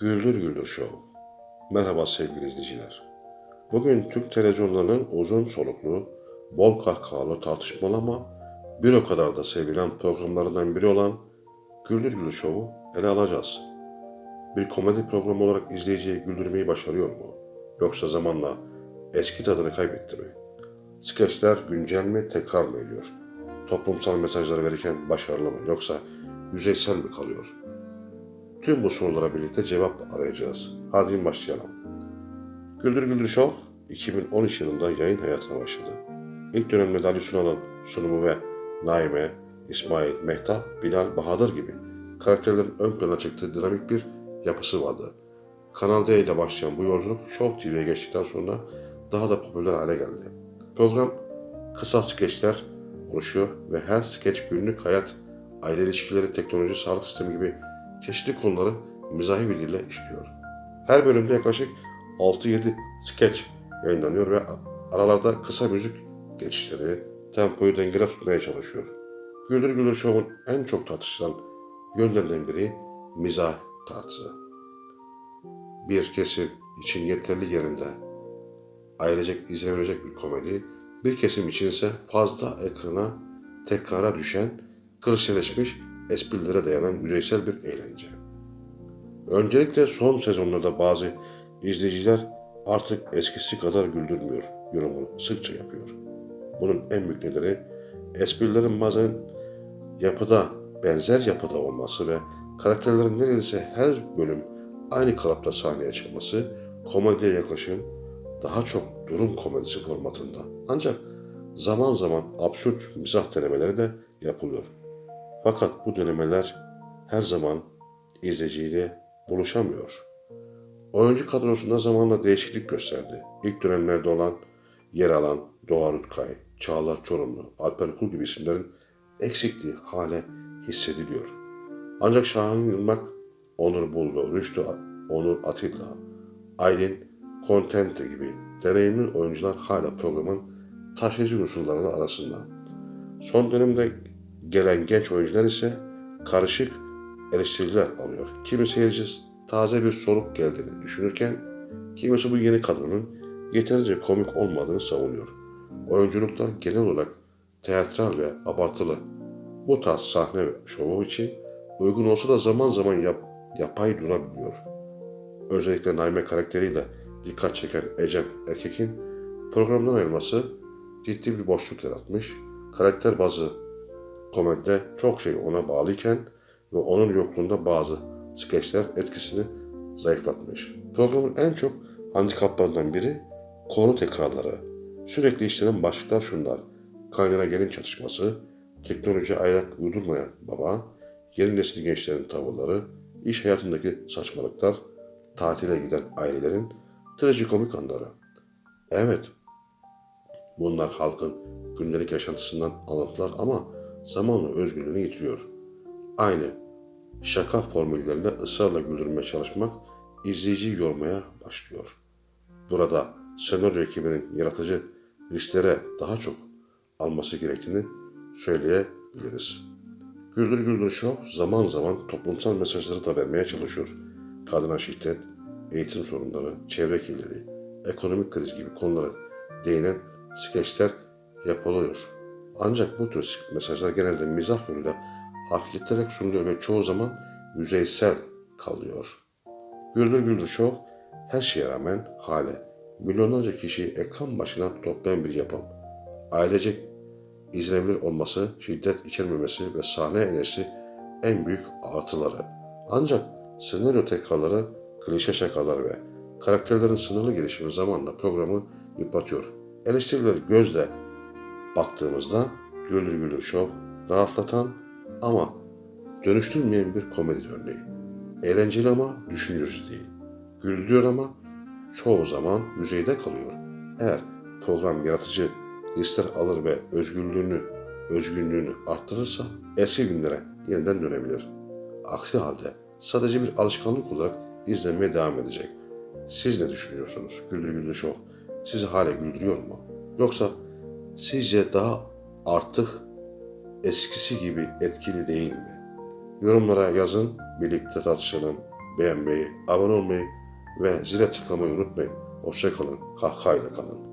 Güldür Güldür Show. Merhaba sevgili izleyiciler. Bugün Türk televizyonlarının uzun soluklu, bol kahkahalı, tartışmalı ama bir o kadar da sevilen programlarından biri olan Güldür Güldür Show'u ele alacağız. Bir komedi programı olarak izleyiciyi güldürmeyi başarıyor mu? Yoksa zamanla eski tadını kaybetti mi? Skeçler güncel mi, tekrar mı ediyor? Toplumsal mesajları verirken başarılı mı yoksa yüzeysel mi kalıyor? Tüm bu sorulara birlikte cevap arayacağız. Hadi başlayalım. Güldür Güldür Show 2013 yılında yayın hayatına başladı. İlk dönemde Ali Sunal'ın sunumu ve Naime, İsmail, Mehtap, Bilal, Bahadır gibi karakterlerin ön plana çıktığı dinamik bir yapısı vardı. Kanal D ile başlayan bu yolculuk Show TV'ye geçtikten sonra daha da popüler hale geldi. Program kısa skeçler oluşuyor ve her skeç günlük hayat, aile ilişkileri, teknoloji, sağlık sistemi gibi çeşitli konuları mizahi bir dille işliyor. Her bölümde yaklaşık 6-7 skeç yayınlanıyor ve aralarda kısa müzik geçişleri tempoyu dengede tutmaya çalışıyor. Güldür Güldür Show'un en çok tartışılan yönlerinden biri mizah tarzı. Bir kesim için yeterli yerinde ailecek izlenebilecek bir komedi, bir kesim için ise fazla ekrana tekrara düşen, klişeleşmiş esprilere dayanan yüzeysel bir eğlence. Öncelikle son sezonlarda bazı izleyiciler artık eskisi kadar güldürmüyor yorumunu sıkça yapıyor. Bunun en büyük nedeni esprilerin bazen yapıda, benzer yapıda olması ve karakterlerin neredeyse her bölüm aynı kalıpta sahneye çıkması, komediye yaklaşım daha çok durum komedisi formatında. Ancak zaman zaman absürt mizah denemeleri de yapılıyor. Fakat bu denemeler her zaman izleyiciyle buluşamıyor. Oyuncu kadrosunda zamanla değişiklik gösterdi. İlk dönemlerde olan yer alan Doğa Rutkay, Çağlar Çorumlu, Alper Kul gibi isimlerin eksikliği hale hissediliyor. Ancak Şahin Yılmak, Onur Buldu, Rüştü Onur Atilla, Aylin Contente gibi deneyimli oyuncular hala programın taşıyıcı unsurlarının arasında. Son dönemde gelen genç oyuncular ise karışık eleştiriler alıyor. Kimi seyirci taze bir soluk geldiğini düşünürken, kimisi bu yeni kadronun yeterince komik olmadığını savunuyor. Oyunculuklar genel olarak teatral ve abartılı. Bu tarz sahne şovu için uygun olsa da zaman zaman yap, yapay durabiliyor. Özellikle Naime karakteriyle dikkat çeken Ecem Erkek'in programdan ayrılması ciddi bir boşluk yaratmış. Karakter bazı komedide çok şey ona bağlıyken ve onun yokluğunda bazı skeçler etkisini zayıflatmış. Programın en çok handikaplarından biri konu tekrarları. Sürekli işlenen başlıklar şunlar. Kaynana gelin çatışması, teknoloji ayak uydurmayan baba, yeni nesil gençlerin tavırları, iş hayatındaki saçmalıklar, tatile giden ailelerin trajikomik anları. Evet, bunlar halkın gündelik yaşantısından alıntılar ama zamanla özgürlüğünü yitiriyor. Aynı şaka formüllerinde ısrarla güldürmeye çalışmak izleyiciyi yormaya başlıyor. Burada senaryo ekibinin yaratıcı risklere daha çok alması gerektiğini söyleyebiliriz. Güldür Güldür Show zaman zaman toplumsal mesajları da vermeye çalışıyor. Kadına şiddet, eğitim sorunları, çevre kirliliği, ekonomik kriz gibi konulara değinen skeçler yapılıyor. Ancak bu tür mesajlar genelde mizah yoluyla hafifleterek sunuluyor ve çoğu zaman yüzeysel kalıyor. Güldür Güldür Show her şeye rağmen hale milyonlarca kişiyi ekran başına toplayan bir yapım. Ailecek izlenebilir olması, şiddet içermemesi ve sahne enerjisi en büyük artıları. Ancak senaryo tekrarları, klişe şakalar ve karakterlerin sınırlı gelişimi zamanla programı yıpratıyor. Eleştiriler gözle baktığımızda Güldür Güldür Show rahatlatan ama dönüştürmeyen bir komedi örneği. Eğlenceli ama düşündürücü değil. Güldürüyor ama çoğu zaman yüzeyde kalıyor. Eğer program yaratıcı listeler alır ve özgürlüğünü, özgünlüğünü arttırırsa eski günlere yeniden dönebilir. Aksi halde sadece bir alışkanlık olarak izlenmeye devam edecek. Siz ne düşünüyorsunuz? Güldür Güldür Show sizi hala güldürüyor mu? Yoksa sizce daha artık eskisi gibi etkili değil mi? Yorumlara yazın, birlikte tartışalım, beğenmeyi, abone olmayı ve zile tıklamayı unutmayın. Hoşçakalın, kahkahayla kalın.